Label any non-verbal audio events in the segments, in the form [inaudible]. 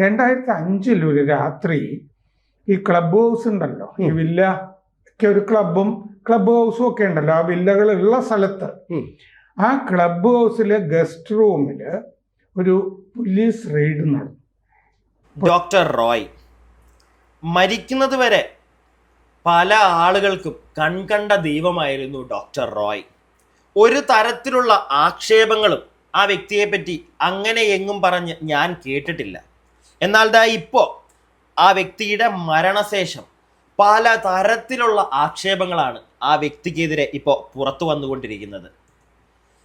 രണ്ടായിരത്തി അഞ്ചിൽ ഒരു രാത്രി ഈ ക്ലബ് ഹൗസ് ഉണ്ടല്ലോ ഈ വില്ല ഒക്കെ ഒരു ക്ലബും ക്ലബ് ഹൗസും ഒക്കെ ഉണ്ടല്ലോ ആ വില്ലകളുള്ള സ്ഥലത്ത്. ആ ക്ലബ് ഹൗസിലെ ഗസ്റ്റ് റൂമിൽ ഒരു പോലീസ് റെയ്ഡ് നടന്നു. ഡോക്ടർ റോയ് മരിക്കുന്നത് വരെ പല ആളുകൾക്കും കൺകണ്ട ദൈവമായിരുന്നു ഡോക്ടർ റോയ്. ഒരു തരത്തിലുള്ള ആക്ഷേപങ്ങളും ആ വ്യക്തിയെ പറ്റി അങ്ങനെ എങ്ങും പറഞ്ഞ് ഞാൻ കേട്ടിട്ടില്ല. എന്നാൽ ദാ ഇപ്പോൾ ആ വ്യക്തിയുടെ മരണശേഷം പല തരത്തിലുള്ള ആക്ഷേപങ്ങളാണ് ആ വ്യക്തിക്കെതിരെ ഇപ്പോൾ പുറത്തു വന്നുകൊണ്ടിരിക്കുന്നത്.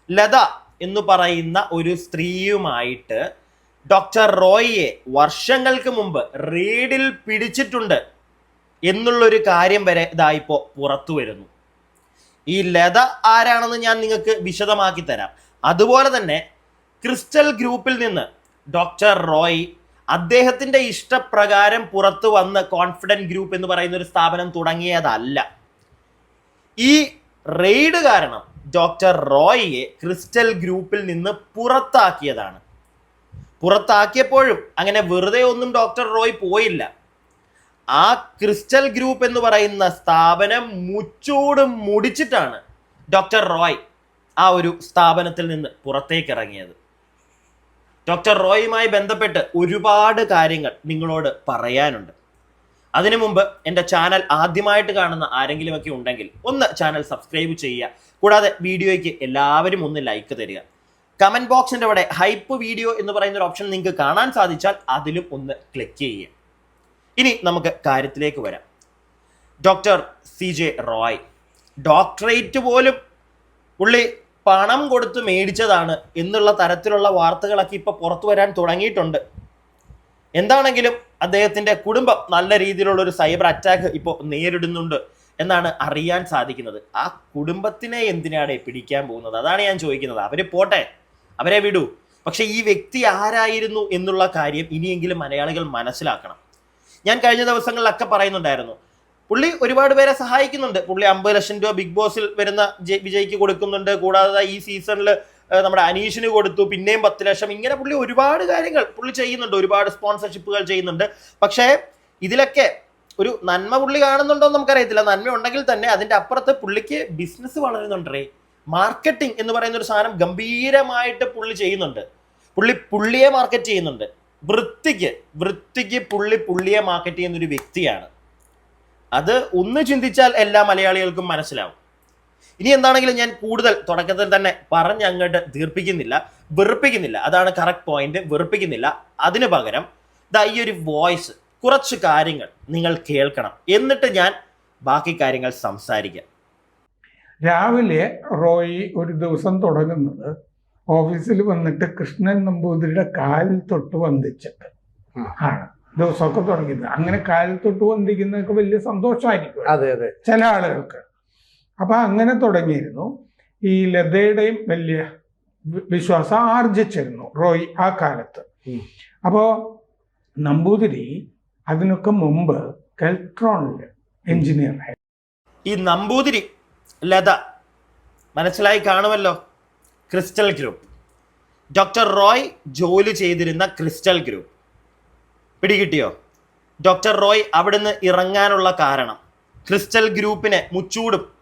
ലത എന്ന് പറയുന്ന ഒരു സ്ത്രീയുമായിട്ട് ഡോക്ടർ റോയിയെ വർഷങ്ങൾക്ക് മുമ്പ് റീഡിൽ പിടിച്ചിട്ടുണ്ട് എന്നുള്ളൊരു കാര്യം വരെ ഇതാ പുറത്തു വരുന്നു. ഈ ലത ആരാണെന്ന് ഞാൻ നിങ്ങൾക്ക് വിശദമാക്കി തരാം. അതുപോലെ തന്നെ ക്രിസ്റ്റൽ ഗ്രൂപ്പിൽ നിന്ന് ഡോക്ടർ റോയ് അദ്ദേഹത്തിന്റെ ഇഷ്ടപ്രകാരം പുറത്തു വന്ന് കോൺഫിഡന്റ് ഗ്രൂപ്പ് എന്ന് പറയുന്ന ഒരു സ്ഥാപനം തുടങ്ങിയതല്ല. ഈ റെയ്ഡ് കാരണം ഡോക്ടർ റോയിയെ ക്രിസ്റ്റൽ ഗ്രൂപ്പിൽ നിന്ന് പുറത്താക്കിയതാണ്. പുറത്താക്കിയപ്പോഴും അങ്ങനെ വെറുതെ ഒന്നും ഡോക്ടർ റോയ് പോയില്ല. ആ ക്രിസ്റ്റൽ ഗ്രൂപ്പ് എന്ന് പറയുന്ന സ്ഥാപനം മുച്ചൂട് മുടിച്ചിട്ടാണ് ഡോക്ടർ റോയ് ആ ഒരു സ്ഥാപനത്തിൽ നിന്ന് പുറത്തേക്ക് ഇറങ്ങിയത്. ഡോക്ടർ റോയുമായി ബന്ധപ്പെട്ട് ഒരുപാട് കാര്യങ്ങൾ നിങ്ങളോട് പറയാനുണ്ട്. അതിനു മുമ്പ് എന്റെ ചാനൽ ആദ്യമായിട്ട് കാണുന്ന ആരെങ്കിലുമൊക്കെ ഉണ്ടെങ്കിൽ ഒന്ന് ചാനൽ സബ്സ്ക്രൈബ് ചെയ്യുക. കൂടാതെ വീഡിയോയ്ക്ക് എല്ലാവരും ഒന്ന് ലൈക്ക് തരിക. കമന്റ് ബോക്സിന്റെ അവിടെ ഹൈപ്പ് വീഡിയോ എന്ന് പറയുന്ന ഒരു ഓപ്ഷൻ നിങ്ങൾക്ക് കാണാൻ സാധിച്ചാൽ അതിലും ഒന്ന് ക്ലിക്ക് ചെയ്യുക. ഇനി നമുക്ക് കാര്യത്തിലേക്ക് വരാം. Doctor C J Roy doctorate പോലും പുള്ളി പണം കൊടുത്ത് മേടിച്ചതാണ് എന്നുള്ള തരത്തിലുള്ള വാർത്തകളൊക്കെ ഇപ്പോൾ പുറത്തു വരാൻ തുടങ്ങിയിട്ടുണ്ട്. എന്താണെങ്കിലും അദ്ദേഹത്തിന്റെ കുടുംബം നല്ല രീതിയിലുള്ള ഒരു സൈബർ അറ്റാക്ക് ഇപ്പോൾ നേരിടുന്നുണ്ട് എന്നാണ് അറിയാൻ സാധിക്കുന്നത്. ആ കുടുംബത്തിനെ എന്തിനാണ് പിടിക്കാൻ പോകുന്നത്? അതാണ് ഞാൻ ചോദിക്കുന്നത്. അവർ പോട്ടെ അവരെ വിടൂ. പക്ഷേ ഈ വ്യക്തി ആരായിരുന്നു എന്നുള്ള കാര്യം ഇനിയെങ്കിലും മലയാളികൾ മനസ്സിലാക്കണം. ഞാൻ കഴിഞ്ഞ ദിവസങ്ങളിലൊക്കെ പറയുന്നുണ്ടായിരുന്നു പുള്ളി ഒരുപാട് പേരെ സഹായിക്കുന്നുണ്ട്. പുള്ളി അമ്പത് ലക്ഷം രൂപ ബിഗ് ബോസിൽ വരുന്ന വിജയ്ക്ക് കൊടുക്കുന്നുണ്ട്. കൂടാതെ ഈ സീസണിൽ നമ്മുടെ അനീഷിന് കൊടുത്തു. പിന്നെയും പത്ത് ലക്ഷം. ഇങ്ങനെ പുള്ളി ഒരുപാട് കാര്യങ്ങൾ പുള്ളി ചെയ്യുന്നുണ്ട്. ഒരുപാട് സ്പോൺസർഷിപ്പുകൾ ചെയ്യുന്നുണ്ട്. പക്ഷേ ഇതിലൊക്കെ ഒരു നന്മ പുള്ളി കാണുന്നുണ്ടോ എന്ന് നമുക്കറിയത്തില്ല. നന്മ ഉണ്ടെങ്കിൽ തന്നെ അതിന്റെ അപ്പുറത്ത് പുള്ളിക്ക് ബിസിനസ് വളരുന്നുണ്ടേ മാർക്കറ്റിംഗ് എന്ന് പറയുന്ന ഒരു സാധനം ഗംഭീരമായിട്ട് പുള്ളി ചെയ്യുന്നുണ്ട്. പുള്ളി പുള്ളിയെ മാർക്കറ്റ് ചെയ്യുന്നുണ്ട്. വൃത്തിക്ക് വൃത്തിക്ക് പുള്ളി പുള്ളിയെ മാർക്കറ്റ് ചെയ്യുന്ന ഒരു വ്യക്തിയാണ്. അത് ഒന്ന് ചിന്തിച്ചാൽ എല്ലാ മലയാളികൾക്കും മനസ്സിലാവും. ഇനി എന്താണെങ്കിലും ഞാൻ കൂടുതൽ തുടക്കത്തിൽ തന്നെ പറഞ്ഞ് അങ്ങോട്ട് ദീർപ്പിക്കുന്നില്ല വെറുപ്പിക്കുന്നില്ല. അതാണ് കറക്റ്റ് പോയിന്റ് വെറുപ്പിക്കുന്നില്ല. അതിന് പകരം ദാ ഈ ഒരു വോയിസ് കുറച്ച് കാര്യങ്ങൾ നിങ്ങൾ കേൾക്കണം. എന്നിട്ട് ഞാൻ ബാക്കി കാര്യങ്ങൾ സംസാരിക്കാം. രാവിലെ റോയി ഒരു ദിവസം തുടങ്ങുന്നത് ഓഫീസിൽ വന്നിട്ട് കൃഷ്ണൻ നമ്പൂതിരിയുടെ കാലിൽ തൊട്ട് വന്ദിച്ചിട്ട്. ആണ്. ദിവസമൊക്കെ തുടങ്ങിയത്. അങ്ങനെ കാലിൽ തൊട്ട് വന്ദിക്കുന്നതൊക്കെ വലിയ സന്തോഷമായിരിക്കും. അതെ അതെ. ചില ആളുകൾക്ക്. അപ്പൊ അങ്ങനെ തുടങ്ങിയിരുന്നു. ഈ ലതയുടെയും വലിയ വിശ്വാസം ആർജിച്ചിരുന്നു റോയ് ആ കാലത്ത്. അപ്പോൾ അപ്പോ നമ്പൂതിരി അതിനൊക്കെ മുമ്പ് കെൽട്രോണിൽ എഞ്ചിനീയർ ആയിരുന്നു ഈ നമ്പൂതിരി ലത മനസ്സിലായി കാണുമല്ലോ? Crystal group. ഡോക്ടർ റോയ് ജോലി ചെയ്തിരുന്ന ക്രിസ്റ്റൽ ഗ്രൂപ്പ്. പിടികിട്ടിയോ? ഡോക്ടർ റോയ് അവിടുന്ന് ഇറങ്ങാനുള്ള കാരണം. ക്രിസ്റ്റൽ ഗ്രൂപ്പിനെ മുച്ചൂടും.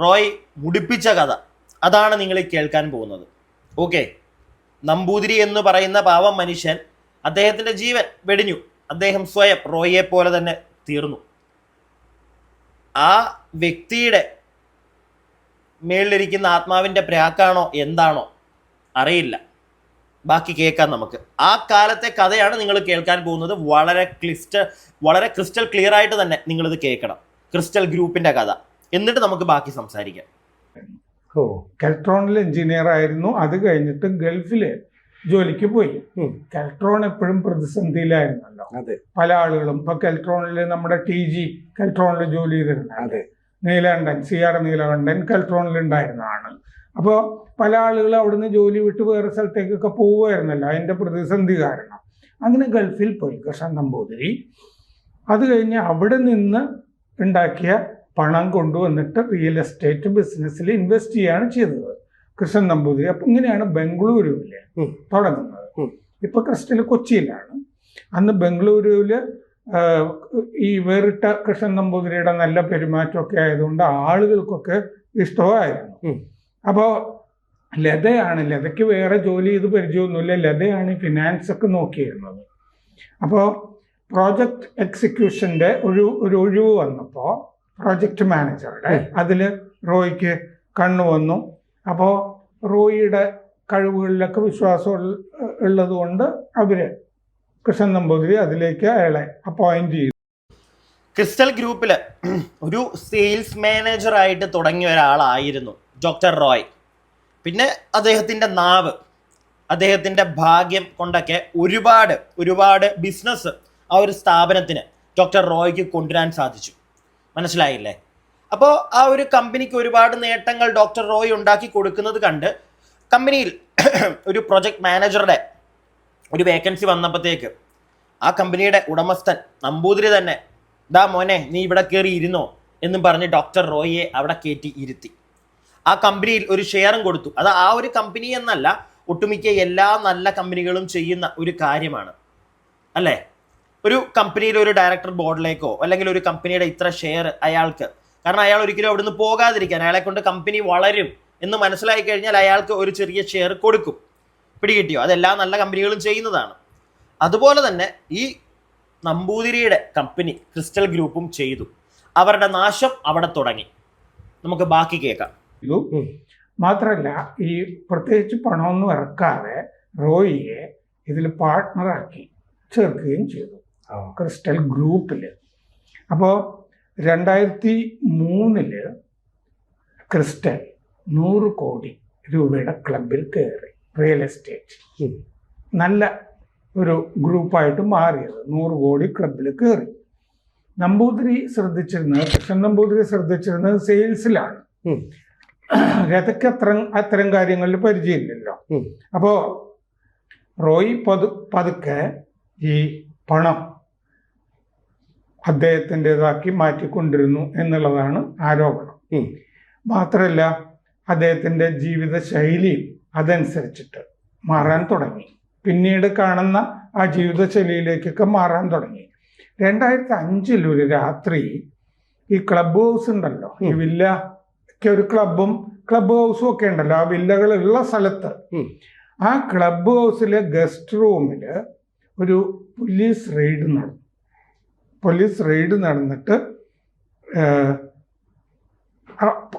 റോയ് മുടിപ്പിച്ച കഥ. അതാണ് നിങ്ങൾ കേൾക്കാൻ പോകുന്നത്. ഓക്കെ നമ്പൂതിരി എന്ന് പറയുന്ന പാവം മനുഷ്യൻ അദ്ദേഹത്തിന്റെ ജീവൻ വെടിഞ്ഞു. അദ്ദേഹം സ്വയം റോയിയെ പോലെ തന്നെ തീർന്നു. ആ വ്യക്തിയുടെ മേളിലിരിക്കുന്ന ആത്മാവിന്റെ പ്രാക്കാണോ? എന്താണോ? അറിയില്ല. ബാക്കി കേൾക്കാം നമുക്ക്. ആ കാലത്തെ കഥയാണ് നിങ്ങൾ കേൾക്കാൻ പോകുന്നത്. വളരെ ക്ലിസ്റ്റ് വളരെ ക്രിസ്റ്റൽ ക്ലിയർ ആയിട്ട് തന്നെ നിങ്ങളിത് കേൾക്കണം. ക്രിസ്റ്റൽ ഗ്രൂപ്പിന്റെ കഥ. എന്നിട്ട് നമുക്ക് ബാക്കി സംസാരിക്കാം. ഓ കെൽട്രോണിൽ എഞ്ചിനീയർ ആയിരുന്നു. അത് കഴിഞ്ഞിട്ട് ഗൾഫിൽ ജോലിക്ക് പോയി. കെൽട്രോൺ എപ്പോഴും പ്രതിസന്ധിയിലായിരുന്നല്ലോ. അതെ. പല ആളുകളും ഇപ്പൊ കെൽട്രോണിൽ നമ്മുടെ ടി ജി കെൽട്രോണിൽ ജോലി ചെയ്തിരുന്നത് അതെ. നീലകണ്ഠൻ സി ആർ നീലകണ്ഠൻ കെൽട്രോണിൽ ഉണ്ടായിരുന്നതാണ് അപ്പോൾ പല ആളുകൾ അവിടുന്ന് ജോലി വിട്ട് വേറെ സ്ഥലത്തേക്കൊക്കെ പോവുമായിരുന്നല്ലോ അതിന്റെ പ്രതിസന്ധി കാരണം. അങ്ങനെ ഗൾഫിൽ പോയി. കൃഷ്ണൻ നമ്പൂതിരി. അത് കഴിഞ്ഞ് അവിടെ നിന്ന് ഉണ്ടാക്കിയ പണം കൊണ്ടുവന്നിട്ട് റിയൽ എസ്റ്റേറ്റ് ബിസിനസ്സിൽ ഇൻവെസ്റ്റ് ചെയ്യുകയാണ് ചെയ്തത്. കൃഷ്ണൻ നമ്പൂതിരി. അപ്പം ഇങ്ങനെയാണ് ബംഗളൂരുവിൽ തുടങ്ങുന്നത്. ഇപ്പം ക്രിസ്റ്റൽ കൊച്ചിയിലാണ്. അന്ന് ബംഗളൂരുവിൽ ഈ വേറിട്ട കൃഷ്ണൻ നമ്പൂതിരിയുടെ നല്ല പെരുമാറ്റമൊക്കെ ആയതുകൊണ്ട് ആളുകൾക്കൊക്കെ ഇഷ്ടമായിരുന്നു. അപ്പോൾ ലതയാണ് ലതയ്ക്ക് വേറെ ജോലി ചെയ്ത് പരിചയമൊന്നുമില്ല. ലതയാണ് ഈ ഫിനാൻസ് ഒക്കെ നോക്കിയിരുന്നത്. അപ്പോൾ പ്രോജക്റ്റ് എക്സിക്യൂഷന്റെ ഒരു ഒരു ഒഴിവ് വന്നപ്പോൾ പ്രോജക്റ്റ് മാനേജറുടെ അതിൽ റോയിക്ക് കണ്ണു വന്നു. അപ്പോൾ റോയിയുടെ കഴിവുകളിലൊക്കെ വിശ്വാസം ഉള്ള- ഉള്ളത് കൊണ്ട് അവർ കൃഷ്ണൻ നമ്പൂതിരി അതിലേക്ക് അയാളെ അപ്പോയിന്റ് ചെയ്തു. ക്രിസ്റ്റൽ ഗ്രൂപ്പിൽ ഒരു സെയിൽസ് മാനേജറായിട്ട് തുടങ്ങിയ ഒരാളായിരുന്നു. ഡോക്ടർ റോയ് പിന്നെ അദ്ദേഹത്തിന്റെ നാവ് അദ്ദേഹത്തിന്റെ ഭാഗ്യം കൊണ്ടൊക്കെ ഒരുപാട് ഒരുപാട് ബിസിനസ് ആ ഒരു സ്ഥാപനത്തിന് ഡോക്ടർ റോയ്ക്ക് കൊണ്ടുവരാൻ സാധിച്ചു. മനസ്സിലായില്ലേ? അപ്പോൾ ആ ഒരു കമ്പനിക്ക് ഒരുപാട് നേട്ടങ്ങൾ ഡോക്ടർ റോയ് ഉണ്ടാക്കി കൊടുക്കുന്നത് കണ്ട് കമ്പനിയിൽ [coughs] ഒരു പ്രൊജക്ട് മാനേജറുടെ ഒരു വേക്കൻസി വന്നപ്പോഴത്തേക്ക് ആ കമ്പനിയുടെ ഉടമസ്ഥൻ നമ്പൂതിരി തന്നെ ദാ മോനെ നീ ഇവിടെ കയറി ഇരുന്നോ എന്നും പറഞ്ഞ് ഡോക്ടർ റോയിയെ അവിടെ കയറ്റി ഇരുത്തി. ആ കമ്പനിയിൽ ഒരു ഷെയറും കൊടുത്തു. അത് ആ ഒരു കമ്പനി എന്നല്ല ഒട്ടുമിക്ക എല്ലാ നല്ല കമ്പനികളും ചെയ്യുന്ന ഒരു കാര്യമാണ്. അല്ലേ? ഒരു കമ്പനിയിലെ ഒരു ഡയറക്ടർ ബോർഡിലേക്കോ അല്ലെങ്കിൽ ഒരു കമ്പനിയുടെ ഇത്ര ഷെയർ അയാൾക്ക്. കാരണം അയാൾ ഒരിക്കലും അവിടുന്ന് പോകാതിരിക്കാൻ അയാളെ കൊണ്ട് കമ്പനി വളരും എന്ന് മനസ്സിലായി കഴിഞ്ഞാൽ അയാൾക്ക് ഒരു ചെറിയ ഷെയർ കൊടുക്കും. പിടികിട്ടിയോ? അതെല്ലാ നല്ല കമ്പനികളും ചെയ്യുന്നതാണ്. അതുപോലെ തന്നെ ഈ നമ്പൂതിരിയുടെ കമ്പനി ക്രിസ്റ്റൽ ഗ്രൂപ്പും ചെയ്തു. അവരുടെ നാശം അവിടെ തുടങ്ങി. നമുക്ക് ബാക്കി കേൾക്കാം. ചെയ്തു. മാത്രമല്ല ഈ പ്രത്യേകിച്ച് പണമൊന്നും ഇറക്കാതെ റോയിയെ ഇതിൽ പാർട്ട്ണറാക്കി ചേർക്കുകയും ചെയ്തു. ക്രിസ്റ്റൽ ഗ്രൂപ്പിൽ അപ്പോൾ രണ്ടായിരത്തി മൂന്നിൽ ക്രിസ്റ്റൽ നൂറ് കോടി രൂപയുടെ ക്ലബിൽ കയറി റിയൽ എസ്റ്റേറ്റ്. നല്ല ഒരു ഗ്രൂപ്പായിട്ട് മാറിയത് നൂറ് കോടി ക്ലബിൽ കയറി. നമ്പൂതിരി ശ്രദ്ധിച്ചിരുന്നത് കൃഷ്ണൻ നമ്പൂതിരി ശ്രദ്ധിച്ചിരുന്നത് സെയിൽസിലാണ്. ഉം. രഥയ്ക്ക് അത്തരം കാര്യങ്ങളിൽ പരിചയമില്ലല്ലോ. അപ്പോ റോയി പതു പതുക്കെ ഈ പണം അദ്ദേഹത്തിന്റെതാക്കി മാറ്റിക്കൊണ്ടിരുന്നു എന്നുള്ളതാണ് ആരോപണം. മാത്രമല്ല അദ്ദേഹത്തിന്റെ ജീവിത ശൈലിയും അതനുസരിച്ചിട്ട് മാറാൻ തുടങ്ങി. പിന്നീട് കാണുന്ന ആ ജീവിത ശൈലിയിലേക്കൊക്കെ മാറാൻ തുടങ്ങി. രണ്ടായിരത്തി അഞ്ചിൽ ഒരു രാത്രി ഈ ക്ലബ് ഹൗസ് ഉണ്ടല്ലോ ഈ വില്ല ഒക്കെ ഒരു ക്ലബും ക്ലബ് ഹൗസും ഒക്കെ ഉണ്ടല്ലോ ആ വില്ലകളുള്ള സ്ഥലത്ത്. ആ ക്ലബ് ഹൗസിലെ ഗസ്റ്റ് റൂമിൽ ഒരു പോലീസ് റെയ്ഡ് നടന്നു. പോലീസ് റെയ്ഡ് നടന്നിട്ട്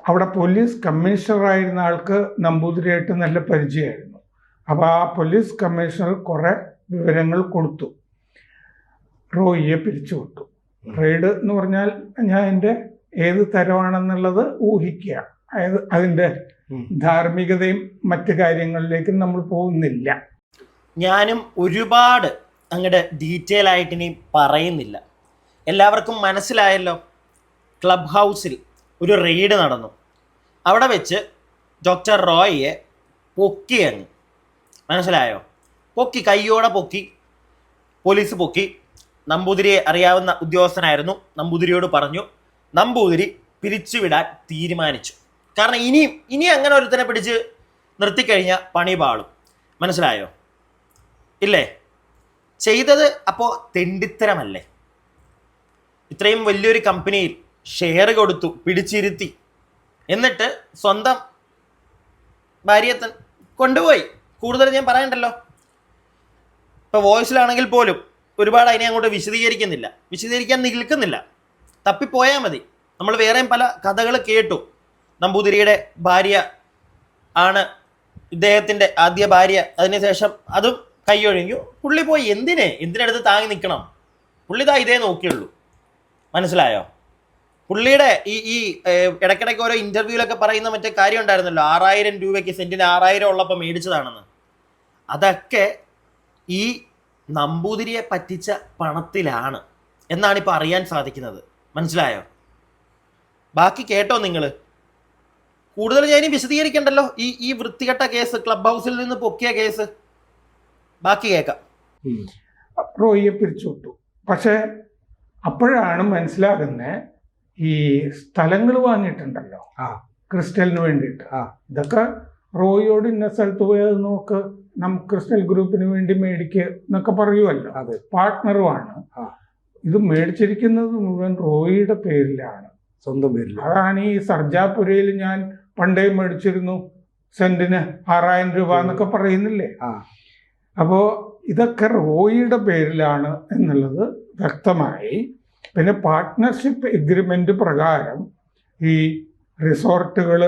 അവിടെ പോലീസ് കമ്മീഷണറായിരുന്ന ആൾക്ക് നമ്പൂതിരിയായിട്ട് നല്ല പരിചയമായിരുന്നു. അപ്പോൾ ആ പോലീസ് കമ്മീഷണർ കുറേ വിവരങ്ങൾ കൊടുത്തു. റോയിയെ പിരിച്ചുവിട്ടു. റെയ്ഡ് എന്ന് പറഞ്ഞാൽ ഞാൻ എന്റെ ഏത് തരമാണെന്നുള്ളത് ഊഹിക്കുക അതായത് അതിന്റെ. ധാർമ്മികതയും മറ്റു കാര്യങ്ങളിലേക്കും നമ്മൾ പോകുന്നില്ല. ഞാനും ഒരുപാട് അങ്ങടെ ഡീറ്റെയിൽ ആയിട്ട് ഇനി പറയുന്നില്ല. എല്ലാവർക്കും മനസ്സിലായല്ലോ ക്ലബ് ഹൗസിൽ ഒരു റെയ്ഡ് നടന്നു. അവിടെ വെച്ച് ഡോക്ടർ റോയിയെ പൊക്കി അങ്ങ്. മനസ്സിലായോ? പൊക്കി കയ്യോടെ പൊക്കി പോലീസ് പൊക്കി. നമ്പൂതിരിയെ അറിയാവുന്ന ഉദ്യോഗസ്ഥനായിരുന്നു. നമ്പൂതിരിയോട് പറഞ്ഞു നമ്പൂതിരി പിരിച്ചുവിടാൻ തീരുമാനിച്ചു. കാരണം ഇനിയും ഇനി അങ്ങനെ ഒരുത്തനെ പിടിച്ച് നിർത്തിക്കഴിഞ്ഞാൽ പണി പാളും. മനസ്സിലായോ? ഇല്ലേ? ചെയ്തത് അപ്പോൾ തെണ്ടിത്തരമല്ലേ? ഇത്രയും വലിയൊരു കമ്പനിയിൽ ഷെയർ കൊടുത്തു പിടിച്ചിരുത്തി. എന്നിട്ട് സ്വന്തം ഭാര്യയെ കൊണ്ടുപോയി. കൂടുതൽ ഞാൻ പറയണ്ടല്ലോ? ഇപ്പോൾ വോയിസിലാണെങ്കിൽ പോലും ഒരുപാട് അതിനെ അങ്ങോട്ട് വിശദീകരിക്കുന്നില്ല. വിശദീകരിക്കാൻ നിൽക്കുന്നില്ല. തപ്പിപ്പോയാൽ മതി. നമ്മൾ വേറെയും പല കഥകൾ കേട്ടു. നമ്പൂതിരിയുടെ ഭാര്യ ആണ് ഇദ്ദേഹത്തിന്റെ ആദ്യ ഭാര്യ. അതിനുശേഷം അതും കൈയൊഴിഞ്ഞു. പുള്ളി പോയി എന്തിനെ? എന്തിനടുത്ത് താങ്ങി നിൽക്കണം? പുള്ളി ഇതാ ഇതേ നോക്കിയുള്ളൂ. മനസ്സിലായോ? പുള്ളിയുടെ ഈ ഈ ഇടയ്ക്കിടയ്ക്ക് ഓരോ ഇന്റർവ്യൂലൊക്കെ പറയുന്ന മറ്റേ കാര്യം ഉണ്ടായിരുന്നല്ലോ. ആറായിരം രൂപയ്ക്ക് സെന്റിന് ആറായിരം ഉള്ളപ്പോൾ മേടിച്ചതാണെന്ന്. അതൊക്കെ ഈ നമ്പൂതിരിയെ പറ്റിച്ച പണത്തിലാണ് എന്നാണ് ഇപ്പോൾ അറിയാൻ സാധിക്കുന്നത്. മനസ്സിലായോ? ബാക്കി കേട്ടോ നിങ്ങൾ കൂടുതൽ ഞാൻ ഇനി വിശദീകരിക്കണ്ടല്ലോ? ഈ ഈ വൃത്തികെട്ട കേസ് ക്ലബ് ഹൗസിൽ നിന്ന് പൊക്കിയ കേസ്. ബാക്കി കേൾക്കാം. റോയിയെ പിരിച്ചുവിട്ടു പക്ഷേ അപ്പോഴാണ് മനസ്സിലാകുന്നത് ഈ സ്ഥലങ്ങൾ വാങ്ങിയിട്ടുണ്ടല്ലോ. ആ. ക്രിസ്റ്റലിന് വേണ്ടിയിട്ട്. ആ. ഇതൊക്കെ റോയിയോട് ഇന്ന സ്ഥലത്ത് പോയത് നോക്ക് നമുക്ക് ക്രിസ്റ്റൽ ഗ്രൂപ്പിന് വേണ്ടി മേടിക്കുക എന്നൊക്കെ പറയുമല്ലോ അതെ. പാർട്ട്ണറുമാണ് ആ. ഇത് മേടിച്ചിരിക്കുന്നത് മുഴുവൻ റോയിയുടെ പേരിലാണ്. സ്വന്തം പേരിൽ അതാണ് ഈ സർജാപുരയിൽ ഞാൻ പണ്ടേ മേടിച്ചിരുന്നു സെന്റിന് ആറായിരം രൂപ എന്നൊക്കെ പറയുന്നില്ലേ? അപ്പോൾ ഇതൊക്കെ റോയിയുടെ പേരിലാണ് എന്നുള്ളത് വ്യക്തമായി. പിന്നെ പാർട്ട്ണർഷിപ്പ് എഗ്രിമെന്റ് പ്രകാരം ഈ റിസോർട്ടുകൾ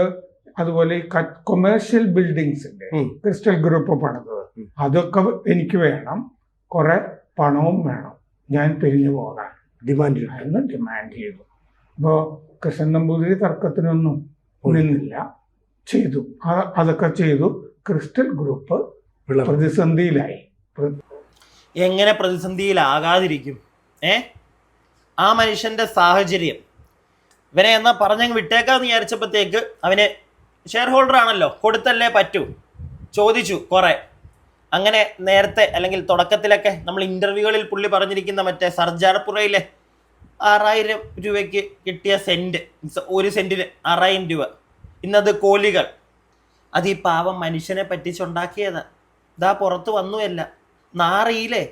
അതുപോലെ ഈ കൊമേഴ്ഷ്യൽ ബിൽഡിങ്സിന്റെ ക്രിസ്റ്റൽ ഗ്രൂപ്പ് പണിതത്. അതൊക്കെ എനിക്ക് വേണം. കുറേ പണവും വേണം. ഞാൻ പിരിഞ്ഞു പോകാൻ. ഡിമാൻഡ് ചെയ്തായിരുന്നു ഡിമാൻഡ് ചെയ്തു. അപ്പോൾ കൃഷ്ണൻ നമ്പൂതിരി തർക്കത്തിനൊന്നും നിന്നില്ല. ചെയ്തു. അതൊക്കെ ചെയ്തു. Crystal group. പ്രതിസന്ധിയിലായി. എങ്ങനെ പ്രതിസന്ധിയിലാകാതിരിക്കും? ഏ? ആ മനുഷ്യന്റെ സാഹചര്യം. ഇവനെ എന്നാ പറഞ്ഞങ്ങ് വിട്ടേക്കാന്ന് വിചാരിച്ചപ്പോഴത്തേക്ക് അവന് ഷെയർ ഹോൾഡർ ആണല്ലോ. കൊടുത്തല്ലേ പറ്റൂ. ചോദിച്ചു കുറെ. അങ്ങനെ നേരത്തെ അല്ലെങ്കിൽ തുടക്കത്തിലൊക്കെ നമ്മൾ ഇന്റർവ്യൂകളിൽ പുള്ളി പറഞ്ഞിരിക്കുന്ന മറ്റേ സർജാർപുറയിലെ ആറായിരം രൂപയ്ക്ക് കിട്ടിയ സെന്റ് ഒരു സെന്റിന് ആറായിരം രൂപ. ഇന്നത് കോലികൾ. അത് ഈ പാവം മനുഷ്യനെ പറ്റിച്ചുണ്ടാക്കിയതാ. ഇതാ പുറത്ത് വന്നുമല്ല നാറിയില്ലേ?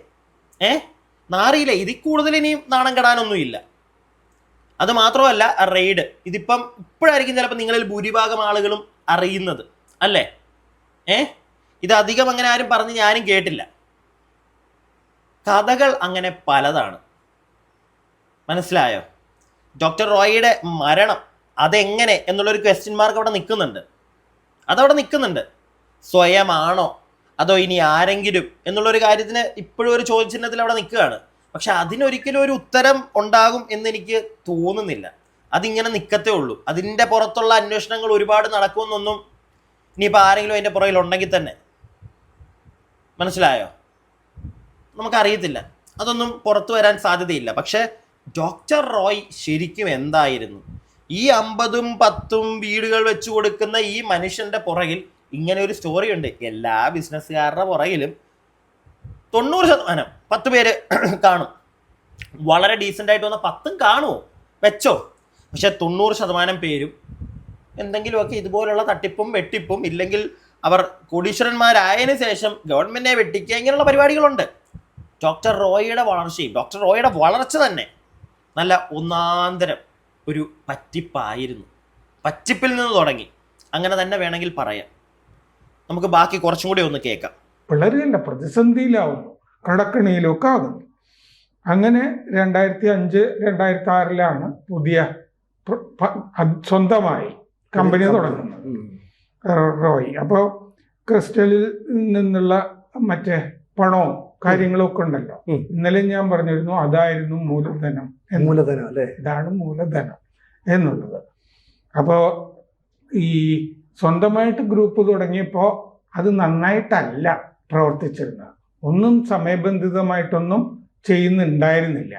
ഏ? നാറിയില്ലേ? ഇതിൽ കൂടുതൽ ഇനിയും നാണം കെടാനൊന്നുമില്ല അത് മാത്രമല്ല റെയ്ഡ് ഇതിപ്പം ഇപ്പോഴായിരിക്കും ചിലപ്പോൾ നിങ്ങളിൽ ഭൂരിഭാഗം ആളുകളും അറിയുന്നത്. അല്ലേ? ഏ? ഇത് അധികം അങ്ങനെ ആരും പറഞ്ഞ് ഞാനും കേട്ടില്ല. കഥകൾ അങ്ങനെ പലതാണ്. മനസ്സിലായോ? ഡോക്ടർ റോയിയുടെ മരണം അതെങ്ങനെ എന്നുള്ളൊരു ക്വസ്റ്റ്യൻ മാർക്ക് അവിടെ നിൽക്കുന്നുണ്ട്. അതവിടെ നിൽക്കുന്നുണ്ട്. സ്വയമാണോ? അതോ ഇനി ആരെങ്കിലും? എന്നുള്ളൊരു കാര്യത്തിന് ഇപ്പോഴും ഒരു ചോദ്യചിഹ്നത്തിൽ അവിടെ നിൽക്കുകയാണ്. പക്ഷെ അതിനൊരിക്കലും ഒരു ഉത്തരം ഉണ്ടാകും എന്ന് എനിക്ക് തോന്നുന്നില്ല. അതിങ്ങനെ നിൽക്കത്തേ ഉള്ളൂ. അതിന്റെ പുറത്തുള്ള അന്വേഷണങ്ങൾ ഒരുപാട് നടക്കുമെന്നൊന്നും ഇനിയിപ്പോൾ ആരെങ്കിലും അതിന്റെ പുറകിൽ ഉണ്ടെങ്കിൽ തന്നെ മനസ്സിലായോ? നമുക്കറിയത്തില്ല. അതൊന്നും പുറത്തു വരാൻ സാധ്യതയില്ല. പക്ഷെ ഡോക്ടർ റോയ് ശരിക്കും എന്തായിരുന്നു? ഈ അമ്പതും പത്തും വീടുകൾ വെച്ചു കൊടുക്കുന്ന ഈ മനുഷ്യന്റെ പുറകിൽ ഇങ്ങനെ ഒരു സ്റ്റോറി ഉണ്ട്. എല്ലാ ബിസിനസ്സുകാരുടെ പുറകിലും തൊണ്ണൂറ് ശതമാനം പത്ത് പേര് [clears throat] കാണും. വളരെ ഡീസന്റ് ആയിട്ട് വന്ന പത്തും കാണുമോ വെച്ചോ. പക്ഷെ തൊണ്ണൂറ് ശതമാനം പേരും എന്തെങ്കിലുമൊക്കെ ഇതുപോലുള്ള തട്ടിപ്പും വെട്ടിപ്പും ഇല്ലെങ്കിൽ അവർ കോടീശ്വരന്മാരായതിനു ശേഷം ഗവൺമെന്റിനെ വെട്ടിക്കുക ഇങ്ങനെയുള്ള പരിപാടികളുണ്ട്. ഡോക്ടർ റോയിയുടെ വളർച്ചയും ഡോക്ടർ റോയിയുടെ വളർച്ച തന്നെ നല്ല ഒന്നാന്തരം ഒരു പറ്റിപ്പായിരുന്നു. പറ്റിപ്പിൽ നിന്ന് തുടങ്ങി. അങ്ങനെ തന്നെ വേണമെങ്കിൽ പറയാം. നമുക്ക് ബാക്കി കുറച്ചും കൂടി ഒന്ന് കേൾക്കാം. പിളരുകയല്ല പ്രതിസന്ധിയിലാവും കടക്കണിയിലൊക്കെ ആകുന്നു. അങ്ങനെ രണ്ടായിരത്തി അഞ്ച് രണ്ടായിരത്തി ആറിലാണ് പുതിയ സ്വന്തമായി കമ്പനി തുടങ്ങുന്നത്. റോയ്. അപ്പോൾ ക്രിസ്റ്റലിൽ നിന്നുള്ള മറ്റേ പണവും കാര്യങ്ങളും ഒക്കെ ഉണ്ടല്ലോ. ഇന്നലെ ഞാൻ പറഞ്ഞിരുന്നു അതായിരുന്നു മൂലധനം മൂലധനം അല്ലേ? ഇതാണ് മൂലധനം എന്നുള്ളത്. അപ്പോൾ ഈ സ്വന്തമായിട്ട് ഗ്രൂപ്പ് തുടങ്ങിയപ്പോൾ അത് നന്നായിട്ടല്ല പ്രവർത്തിച്ചിരുന്നത്. ഒന്നും സമയബന്ധിതമായിട്ടൊന്നും ചെയ്യുന്നുണ്ടായിരുന്നില്ല.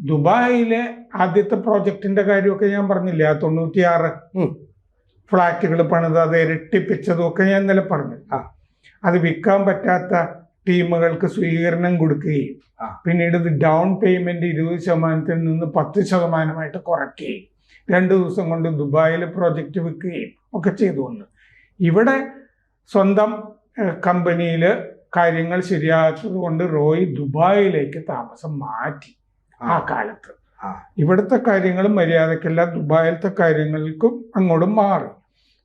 ദുബായിലെ ആദ്യത്തെ പ്രോജക്റ്റിന്റെ കാര്യമൊക്കെ ഞാൻ പറഞ്ഞില്ലേ ആ തൊണ്ണൂറ്റിയാറ്. ഫ്ലാറ്റുകൾ പണിത് അത് ഇരട്ടിപ്പിച്ചതും ഒക്കെ ഞാൻ ഇന്നലെ പറഞ്ഞു ആ. അത് വിൽക്കാൻ പറ്റാത്ത ടീമുകൾക്ക് സ്വീകരണം കൊടുക്കുകയും. പിന്നീട് ഇത് ഡൗൺ പേയ്മെന്റ് ഇരുപത് ശതമാനത്തിൽ നിന്ന് പത്ത് ശതമാനമായിട്ട് കുറയ്ക്കുകയും രണ്ട് ദിവസം കൊണ്ട് ദുബായിൽ പ്രോജക്റ്റ് വിൽക്കുകയും ഒക്കെ ചെയ്തു വന്നു ഇവിടെ സ്വന്തം കമ്പനിയിൽ കാര്യങ്ങൾ ശരിയാത്തത് കൊണ്ട് റോയ് ദുബായിലേക്ക് താമസം മാറ്റി ആ കാലത്ത് ആ. ഇവിടുത്തെ കാര്യങ്ങളും മര്യാദക്കല്ല ദുബായിലത്തെ കാര്യങ്ങൾക്കും അങ്ങോട്ടും മാറി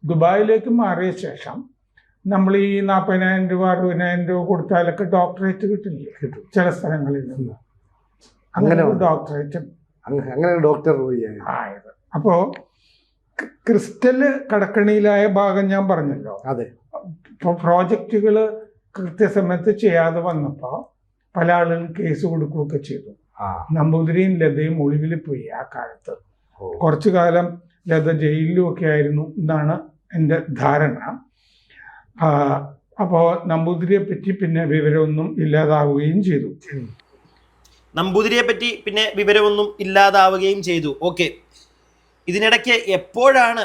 ദുബായിലേക്ക് മാറിയ ശേഷം നമ്മൾ ഈ നാൽപ്പതിനായിരം രൂപ അറുപതിനായിരം രൂപ കൊടുത്താലൊക്കെ ഡോക്ടറേറ്റ് കിട്ടില്ലേ. കിട്ടും. ചില സ്ഥലങ്ങളിൽ നിന്ന്. അങ്ങനെ ഡോക്ടറേറ്റ് അങ്ങനെ ഡോക്ടർ ആയി. ആയത്. അപ്പോൾ ക്രിസ്റ്റൽ കടക്കണിയിലായ ഭാഗം ഞാൻ പറഞ്ഞല്ലോ. അതെ. ഇപ്പോൾ പ്രോജക്റ്റുകൾ കൃത്യസമയത്ത് ചെയ്യാതെ വന്നപ്പോൾ പല ആളുകളും കേസ് കൊടുക്കുകയൊക്കെ ചെയ്തു. നമ്പൂതിരിയും ലതയും ഒളിവിൽ പോയി ആ കാലത്ത്. കുറച്ചു കാലം ലത ജയിലിലും ഒക്കെ ആയിരുന്നു എന്നാണ് എന്റെ ധാരണ. അപ്പോൾ നമ്പൂതിരിയെ പറ്റി പിന്നെ വിവരമൊന്നും ഇല്ലാതാവുകയും ചെയ്തു. നമ്പൂതിരിയെ പറ്റി പിന്നെ വിവരമൊന്നും ഇല്ലാതാവുകയും ചെയ്തു. ഓക്കെ. ഇതിനിടയ്ക്ക് എപ്പോഴാണ്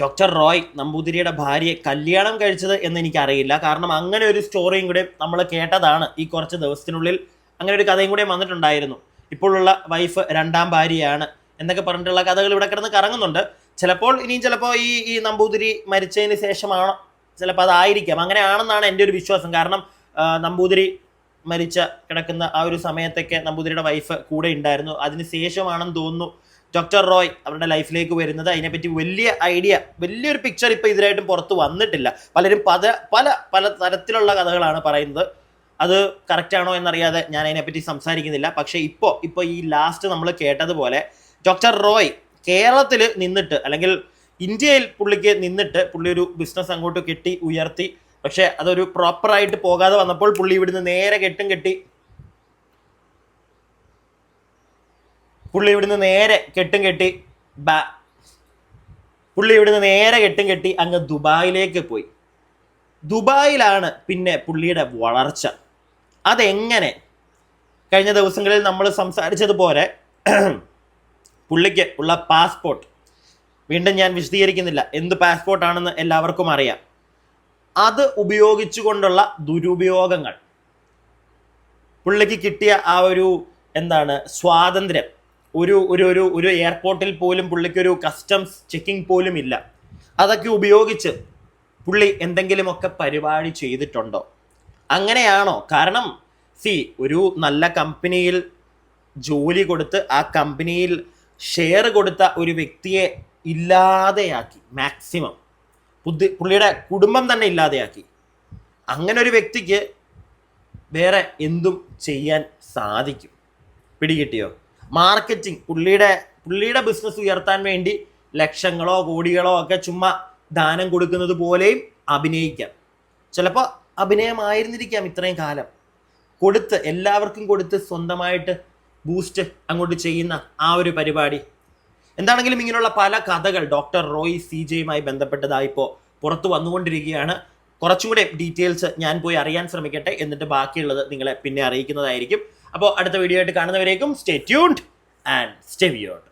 ഡോക്ടർ റോയ് നമ്പൂതിരിയുടെ ഭാര്യയെ കല്യാണം കഴിച്ചത് എന്ന് എനിക്കറിയില്ല കാരണം അങ്ങനെ ഒരു സ്റ്റോറിയും കൂടെ നമ്മൾ കേട്ടതാണ് ഈ കുറച്ച് ദിവസത്തിനുള്ളിൽ. അങ്ങനെ ഒരു കഥയും കൂടെ വന്നിട്ടുണ്ടായിരുന്നു. ഇപ്പോഴുള്ള വൈഫ് രണ്ടാം ഭാര്യയാണ് എന്നൊക്കെ പറഞ്ഞിട്ടുള്ള കഥകൾ ഇവിടെ കിടന്ന് കറങ്ങുന്നുണ്ട്. ചിലപ്പോൾ ഇനിയും ചിലപ്പോൾ ഈ ഈ നമ്പൂതിരി മരിച്ചതിന് ശേഷമാണ്? ചിലപ്പോൾ അതായിരിക്കാം. അങ്ങനെയാണെന്നാണ് എന്റെ ഒരു വിശ്വാസം. കാരണം നമ്പൂതിരി മരിച്ച കിടക്കുന്ന ആ ഒരു സമയത്തൊക്കെ നമ്പൂതിരിയുടെ വൈഫ് കൂടെ ഉണ്ടായിരുന്നു. അതിന് ശേഷമാണെന്ന് തോന്നുന്നു ഡോക്ടർ റോയ് അവരുടെ ലൈഫിലേക്ക് വരുന്നത്. അതിനെപ്പറ്റി വലിയ ഐഡിയ വലിയൊരു പിക്ചർ ഇപ്പോൾ ഇതിനായിട്ടും പുറത്ത് വന്നിട്ടില്ല. പലരും പല പല പല തരത്തിലുള്ള കഥകളാണ് പറയുന്നത്. അത് കറക്റ്റാണോ എന്നറിയാതെ ഞാൻ അതിനെപ്പറ്റി സംസാരിക്കുന്നില്ല. പക്ഷേ ഇപ്പോൾ ഇപ്പോൾ ഈ ലാസ്റ്റ് നമ്മൾ കേട്ടതുപോലെ ഡോക്ടർ റോയ് കേരളത്തിൽ നിന്നിട്ട് അല്ലെങ്കിൽ ഇന്ത്യയിൽ പുള്ളിക്ക് നിന്നിട്ട് പുള്ളി ഒരു ബിസിനസ് അങ്ങോട്ട് കെട്ടി ഉയർത്തി. പക്ഷെ അതൊരു പ്രോപ്പറായിട്ട് പോകാതെ വന്നപ്പോൾ പുള്ളി ഇവിടുന്ന് നേരെ കെട്ടും കെട്ടി. പുള്ളി ഇവിടുന്ന് നേരെ കെട്ടും കെട്ടി ബാ. പുള്ളി ഇവിടുന്ന് നേരെ കെട്ടും കെട്ടി അങ്ങ് ദുബായിലേക്ക് പോയി. ദുബായിലാണ് പിന്നെ പുള്ളിയുടെ വളർച്ച. അതെങ്ങനെ? കഴിഞ്ഞ ദിവസങ്ങളിൽ നമ്മൾ സംസാരിച്ചതുപോലെ പുള്ളിക്ക് ഉള്ള പാസ്പോർട്ട്. വീണ്ടും ഞാൻ വിശദീകരിക്കുന്നില്ല. എന്ത് പാസ്പോർട്ടാണെന്ന് എല്ലാവർക്കും അറിയാം. അത് ഉപയോഗിച്ചുകൊണ്ടുള്ള ദുരുപയോഗങ്ങൾ. പുള്ളിക്ക് കിട്ടിയ ആ ഒരു എന്താണ് സ്വാതന്ത്ര്യം. ഒരു ഒരു ഒരു ഒരു എയർപോർട്ടിൽ പോലും പുള്ളിക്കൊരു കസ്റ്റംസ് ചെക്കിംഗ് പോലും ഇല്ല. അതൊക്കെ ഉപയോഗിച്ച് പുള്ളി എന്തെങ്കിലുമൊക്കെ പരിപാടി ചെയ്തിട്ടുണ്ടോ? അങ്ങനെയാണോ? കാരണം സി ഒരു നല്ല കമ്പനിയിൽ ജോലി കൊടുത്ത് ആ കമ്പനിയിൽ ഷെയർ കൊടുത്ത ഒരു വ്യക്തിയെ ഇല്ലാതെയാക്കി മാക്സിമം ബുദ്ധി പുള്ളിയുടെ കുടുംബം തന്നെ ഇല്ലാതെയാക്കി. അങ്ങനെ ഒരു വ്യക്തിക്ക് വേറെ എന്തും ചെയ്യാൻ സാധിക്കും. പിടികിട്ടിയോ? മാർക്കറ്റിംഗ് പുള്ളിയുടെ പുള്ളിയുടെ ബിസിനസ് ഉയർത്താൻ വേണ്ടി ലക്ഷങ്ങളോ കോടികളോ ഒക്കെ ചുമ്മാ ദാനം കൊടുക്കുന്നത് പോലെയും അഭിനയിക്കാം. ചിലപ്പോൾ അഭിനയമായിരുന്നിരിക്കാം ഇത്രയും കാലം. കൊടുത്ത് എല്ലാവർക്കും കൊടുത്ത് സ്വന്തമായിട്ട് ബൂസ്റ്റ് അങ്ങോട്ട് ചെയ്യുന്ന ആ ഒരു പരിപാടി. എന്താണെങ്കിലും ഇങ്ങനെയുള്ള പല കഥകൾ ഡോക്ടർ റോയ് സി ജെയുമായി ബന്ധപ്പെട്ടതായിപ്പോൾ പുറത്തു വന്നുകൊണ്ടിരിക്കുകയാണ്. കുറച്ചും കൂടെ ഡീറ്റെയിൽസ് ഞാൻ പോയി അറിയാൻ ശ്രമിക്കട്ടെ എന്നിട്ട് ബാക്കിയുള്ളത് നിങ്ങളെ പിന്നെ അറിയിക്കുന്നതായിരിക്കും. അപ്പോൾ അടുത്ത വീഡിയോ ആയിട്ട് കാണുന്നവരേക്കും stay tuned and stay viewed